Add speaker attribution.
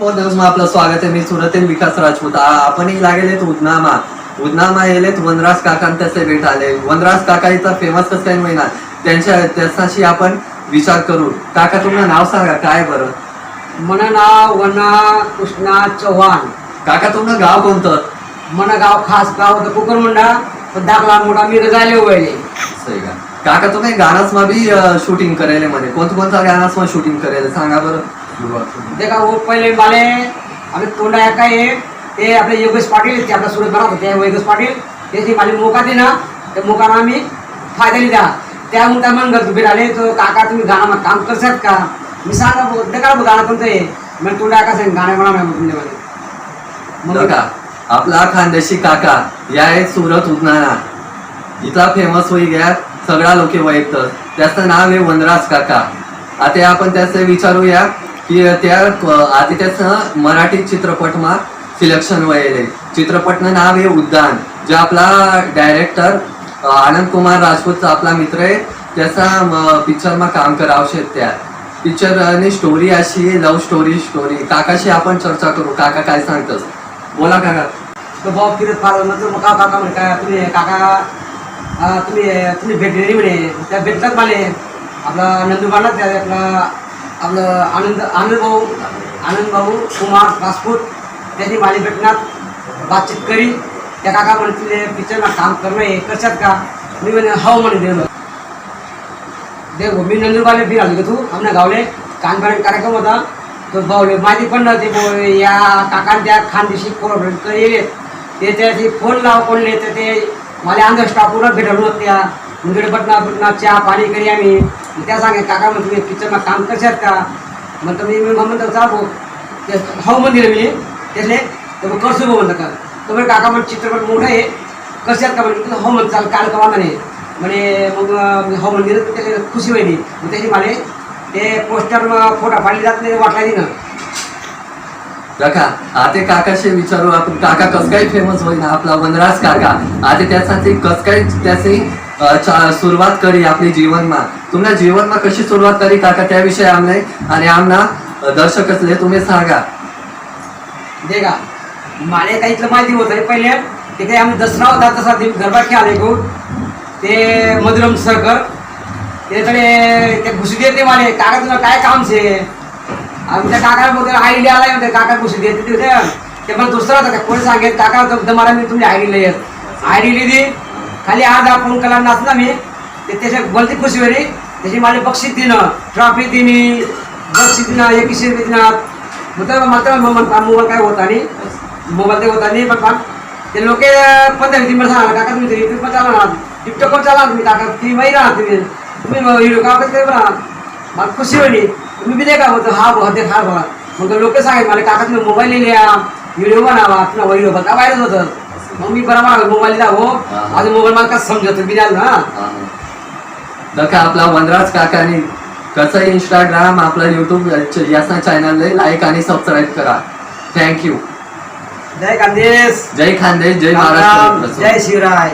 Speaker 1: हो नमस्कार आपलं स्वागत आहे. मी सुरतेन विकास राजपूत. आपणही लागेलेत उदनामा. उदनामा येलेत वनराज काका त्याचे भेट आले. वनराज काका इथं फेमस कसं काय महिना त्यांच्या त्याच्याशी आपण विचार करू. काका तुमचं नाव सांगा. काय बरं?
Speaker 2: मन नाव वना कृष्णा चव्हाण.
Speaker 1: काका तुमचं गाव कोणतं?
Speaker 2: मन गाव खास गाव होतं कुकरमुंडा. दाखला मोठा मी रजाले वळले.
Speaker 1: सही का? काका तुम्ही गाण्यासमा बी शूटिंग करेल म्हणे. कोणतं कोणतं गाण्यासमा शूटिंग करेल? सांगा बरं.
Speaker 2: देखा वो पहिले माले आम्ही तोंडा एका एक ते आपले योगेश पाटील ते आपला सुरत बनवत होते योगेश पाटील। त्याची माझी मोका दे ना त्या मोकाला आम्ही फायदा लिहिला त्यामुळे त्या मन गर्दी आले तो काका तुम्ही गाणं काम करशात का? मी सांगा देखा गाणं कोणतं आहे? मी तोंडा एका सांग गाणं म्हणा तुमच्यामध्ये मग
Speaker 1: बघा आपला खानदेशी काका या आहे सुरत उदनाना इथला फेमस होई गया सगळा लोक वैकतात त्याचं नाव आहे वनराज काका. आता आपण त्याचे विचारूया. की त्या आता त्याचं मराठी चित्रपटमा सिलेक्शन वयले चित्रपटनं नाव आहे उद्यान जे आपला डायरेक्टर आनंद कुमार राजपूतचा आपला मित्र आहे. त्याचा पिक्चरमा काम करावशे त्या पिक्चर आणि स्टोरी अशी आहे लव्ह स्टोरी स्टोरी काकाशी आपण चर्चा करू. काका काय सांगतस? बोला काका.
Speaker 2: तो भाऊ फिरत फार नंतर मग का काका म्हणे काय तुम्ही काका तुम्ही तुम्ही भेटलेली म्हणे. त्या भेटतात मला आपला नंदुरबारला त्या आपला आपलं आनंद आनंद भाऊ आनंद भाऊ कुमार राजपूत त्यांनी माझी भेटणार बातचीत करी. त्या काका म्हणतील तुझे पिक्चरला काम करणं हे करशात का? मी म्हणे हो म्हणे देव देव मी नंदुरबारला फिर आलो तू. आमच्या गावले कानपर्यंत कार्यक्रम होता. तो भाऊले माहिती पण नव्हती भाऊ या काकान त्या खानदेशी येले ते त्याची फोन लाव कोणले तर ते मला अंध स्टॉपवर भेटलो होत्या त्या. मुंगडे बटना बटना चहा पाणी करी आम्ही. त्या सांगे काका मग तुम्ही पिक्चरला काम करशात का? मग मी मी म्हणतो जा भाऊ ते हो मंदिर मी त्यातले तर मग करसू भाऊ म्हणतं का? तर म्हणे काका म्हणजे चित्रपट मोठा आहे कशात का? म्हणजे हो म्हणत चाल काल कवा म्हणे? म्हणे मग हो मंदिर त्याला खुशी व्हायली मग त्याची मला ते पोस्टर फोटा फाडली जात नाही वाटला ना.
Speaker 1: काका आता काकाशी विचारू आपण काका कस काय फेमस होईना आपला वनराज काका. आता त्यासाठी कस काय त्याचे अं, सुरुवात करी आपली जीवनमा. तुमच्या जीवनमा कशी सुरुवात करी काका? त्याविषयी आमने आणि आमना दर्शक असले तुम्ही सांगा.
Speaker 2: दे का मला काही इथलं माहिती होतं पहिले ते काही आम्ही दसरा होता तसा ते गरबा खेळाले गो ते मधुरम सरकर त्याकडे ते घुशी देते मला काका तुला काय काम छे आमच्या काका वगैरे आयडिया आला म्हणते. काका घुशी देते तिथे ते मला दुसरा होता कोणी सांगेल? काका मला मी तुमची आयडी येत लिहिली खाली आज आपण कला नाचना मी ते त्याच्या बोलती खुशी वेळी त्याची मला बक्षीस दिनं ट्रॉफी दिनी बक्षीस दिना एकशे रुपये देणार मग मात्र मोबाईल काय होता नाही? मोबाईल ते होता नाही पण ते लोक पंधरा वीस मिनिट सांगा काका तुम्ही युट्यूब पण चालणार. टिकटॉक पण चाला तुम्ही काका. ती माही राहा तुम्ही तुम्ही व्हिडिओ का ते राहा मला खुशी होईल तुम्ही बी नाही का होतं हा भाऊ ते हा बघा मग लोक सांगेल मला काका तुम्ही मोबाईल लिहिल्या व्हिडिओ बनावा तुला व्हिडिओ बघा व्हायरल होतं. मग मी बरोबर मोबाईल द्या हो आज मोबाईल मला कसं समजत मी द्याल ना.
Speaker 1: दका आपला वनराज काकानी कसं इंस्टाग्राम आपला युट्यूब याचा चॅनल लाईक आणि सबस्क्राईब करा. थँक्यू
Speaker 2: जय कांदेश
Speaker 1: जय खानदेश जय महाराष्ट्र.
Speaker 2: जय शिवराय.